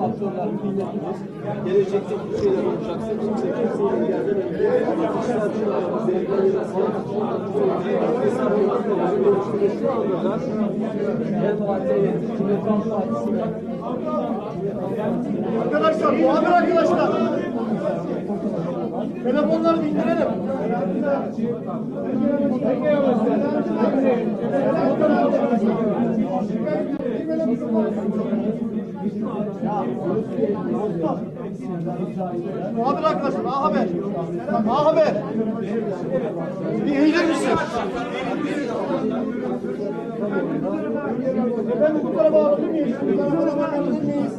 faktörler kıymetlidir. Gelecekte bir şeyler olacaksa kimse kimseyi engellememeli. Kişisel çıkarımı, zevkleri, hesabı görüşürüz. Şu arkadaşlar. Telefonları indirelim. Muhabir arkadaşlar, A Haber. A Haber. Bir eğilir misin? Efendim bu tarafa alabilir miyiz? Bu tarafa alabilir miyiz?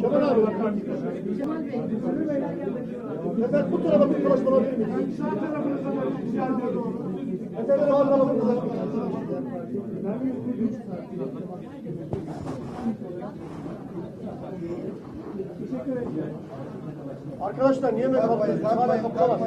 Kemal abi. Efendim bu tarafa bir konuşma alabilir miyiz? Efendim abi alabilir miyiz? Arkadaşlar niye kapatıyorsunuz? Hala kapıdalar.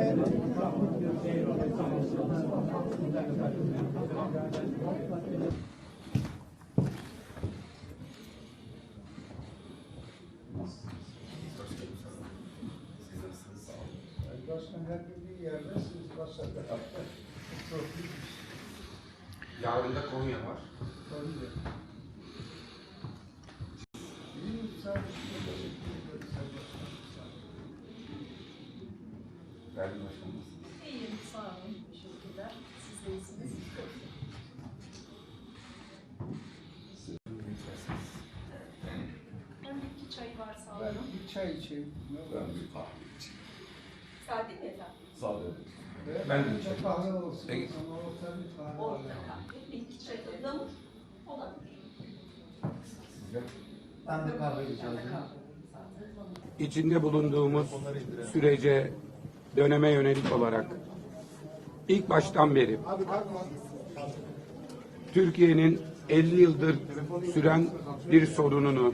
Başkan her bir yerde siz başladı. Yarın da Konya var. Değerli başkanımız. İyiyim, sağ olun. Teşekkürler. Siz de iyisiniz. Ben bir iki çay var sağ Ben olun. bir çay içeyim. Ben bir kahve içeyim. Sade mi efendim? Sağ olun. Ve Ben de bir içeyim. kahve olsun. Peki. Ama orta bir kahve Orta kahve. Bir iki çay ıhlamur olabilir. Sizler. Ben de kahve içinde bulunduğumuz sürece döneme yönelik olarak ilk baştan beri Türkiye'nin 50 yıldır süren bir sorununu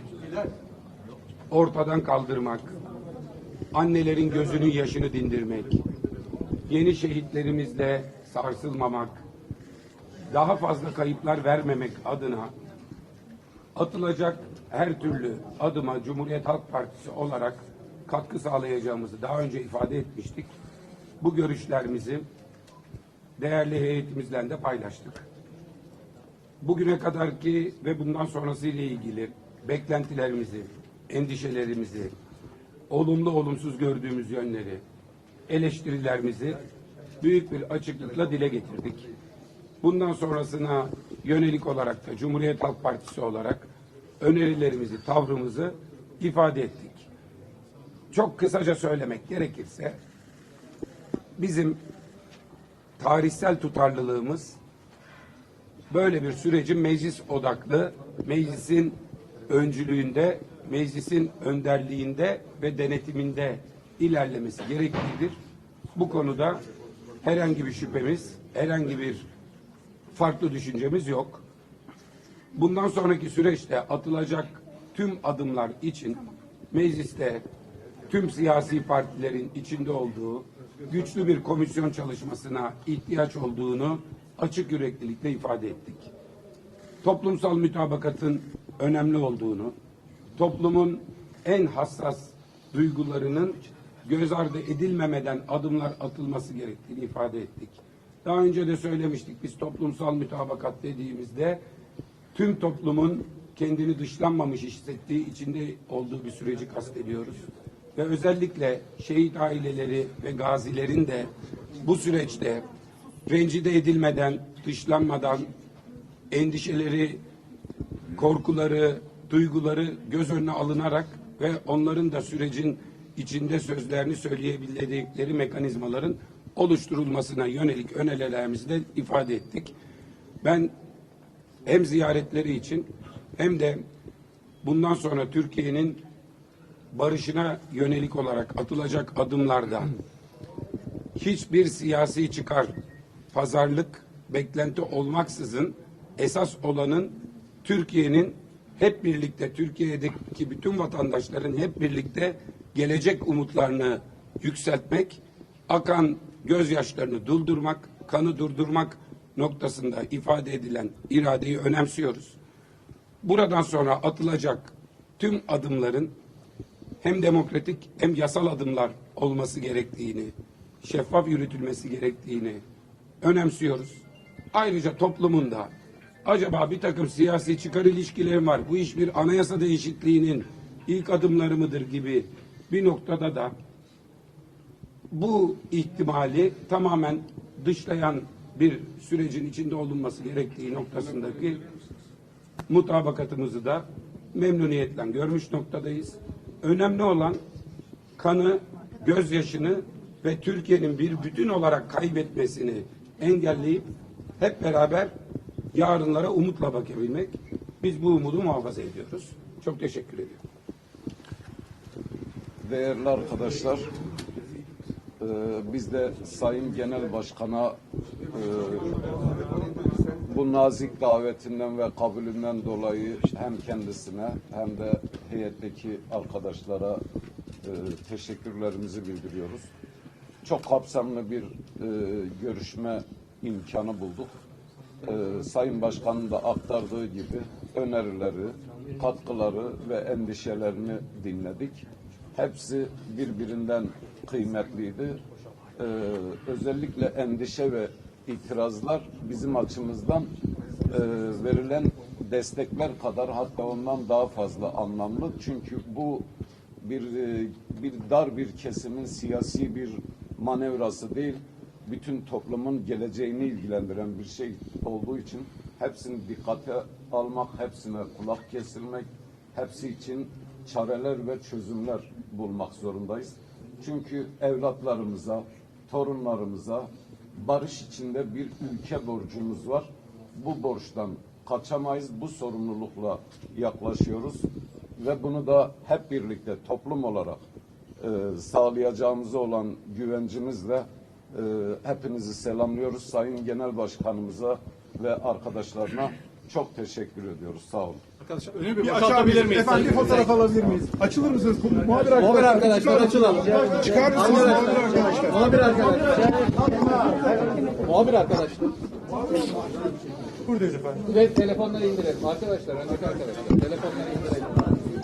ortadan kaldırmak, annelerin gözünün yaşını dindirmek, yeni şehitlerimizle sarsılmamak, daha fazla kayıplar vermemek adına atılacak her türlü adıma Cumhuriyet Halk Partisi olarak katkı sağlayacağımızı daha önce ifade etmiştik. Bu görüşlerimizi değerli heyetimizle de paylaştık. Bugüne kadarki ve bundan sonrası ile ilgili beklentilerimizi, endişelerimizi, olumlu olumsuz gördüğümüz yönleri, eleştirilerimizi büyük bir açıklıkla dile getirdik. Bundan sonrasına yönelik olarak da Cumhuriyet Halk Partisi olarak önerilerimizi, tavrımızı ifade ettik. Çok kısaca söylemek gerekirse bizim tarihsel tutarlılığımız böyle bir sürecin meclis odaklı, meclisin öncülüğünde, meclisin önderliğinde ve denetiminde ilerlemesi gereklidir. Bu konuda herhangi bir şüphemiz, herhangi bir farklı düşüncemiz yok. Bundan sonraki süreçte atılacak tüm adımlar için mecliste tüm siyasi partilerin içinde olduğu güçlü bir komisyon çalışmasına ihtiyaç olduğunu açık yüreklilikle ifade ettik. Toplumsal mütabakatın önemli olduğunu, toplumun en hassas duygularının göz ardı edilmemeden adımlar atılması gerektiğini ifade ettik. Daha önce de söylemiştik biz toplumsal mütabakat dediğimizde tüm toplumun kendini dışlanmamış hissettiği içinde olduğu bir süreci kastediyoruz. Ve özellikle şehit aileleri ve gazilerin de bu süreçte rencide edilmeden, dışlanmadan endişeleri, korkuları, duyguları göz önüne alınarak ve onların da sürecin içinde sözlerini söyleyebildikleri mekanizmaların oluşturulmasına yönelik önerilerimizi de ifade ettik. Ben hem ziyaretleri için hem de bundan sonra Türkiye'nin barışına yönelik olarak atılacak adımlarda hiçbir siyasi çıkar, pazarlık, beklenti olmaksızın esas olanın Türkiye'nin hep birlikte Türkiye'deki bütün vatandaşların hep birlikte gelecek umutlarını yükseltmek, akan gözyaşlarını durdurmak, kanı durdurmak noktasında ifade edilen iradeyi önemsiyoruz. Buradan sonra atılacak tüm adımların hem demokratik hem yasal adımlar olması gerektiğini, şeffaf yürütülmesi gerektiğini önemsiyoruz. Ayrıca toplumunda acaba bir takım siyasi çıkar ilişkileri var. Bu iş bir anayasa değişikliğinin ilk adımları mıdır gibi bir noktada da bu ihtimali tamamen dışlayan bir sürecin içinde olunması gerektiği noktasındaki mutabakatımızı da memnuniyetle görmüş noktadayız. Önemli olan kanı, gözyaşını ve Türkiye'nin bir bütün olarak kaybetmesini engelleyip hep beraber yarınlara umutla bakabilmek. Biz bu umudu muhafaza ediyoruz. Çok teşekkür ediyorum. Değerli arkadaşlar, e, biz de Sayın Genel Başkan'a e, bu nazik davetinden ve kabulünden dolayı hem kendisine hem de heyetteki arkadaşlara e, teşekkürlerimizi bildiriyoruz. Çok kapsamlı bir e, görüşme imkanı bulduk. E, Sayın Başkan'ın da aktardığı gibi önerileri, katkıları ve endişelerini dinledik. Hepsi birbirinden kıymetliydi. Ee, özellikle endişe ve itirazlar bizim açımızdan e, verilen destekler kadar hatta ondan daha fazla anlamlı. Çünkü bu bir e, bir dar bir kesimin siyasi bir manevrası değil, bütün toplumun geleceğini ilgilendiren bir şey olduğu için hepsini dikkate almak, hepsine kulak kesilmek, hepsi için çareler ve çözümler bulmak zorundayız. Çünkü evlatlarımıza, torunlarımıza barış içinde bir ülke borcumuz var. Bu borçtan kaçamayız, bu sorumlulukla yaklaşıyoruz ve bunu da hep birlikte toplum olarak e, sağlayacağımıza olan güvencimizle e, hepinizi selamlıyoruz. Sayın Genel Başkanımıza ve arkadaşlarına çok teşekkür ediyoruz. Sağ olun. Arkadaşlar önü bir açabilir miyiz? Efendim bir fotoğraf alabilir miyiz? Açılır mısınız? Muhabir arkadaşlar. Muhabir arkadaşlar açılalım. Çıkar mısınız muhabir arkadaşlar? Muhabir arkadaşlar. Muhabir arkadaşlar. Buradayız efendim. Ve telefonları indirelim. Arkadaşlar, öndeki arkadaşlar. Telefonları indirelim.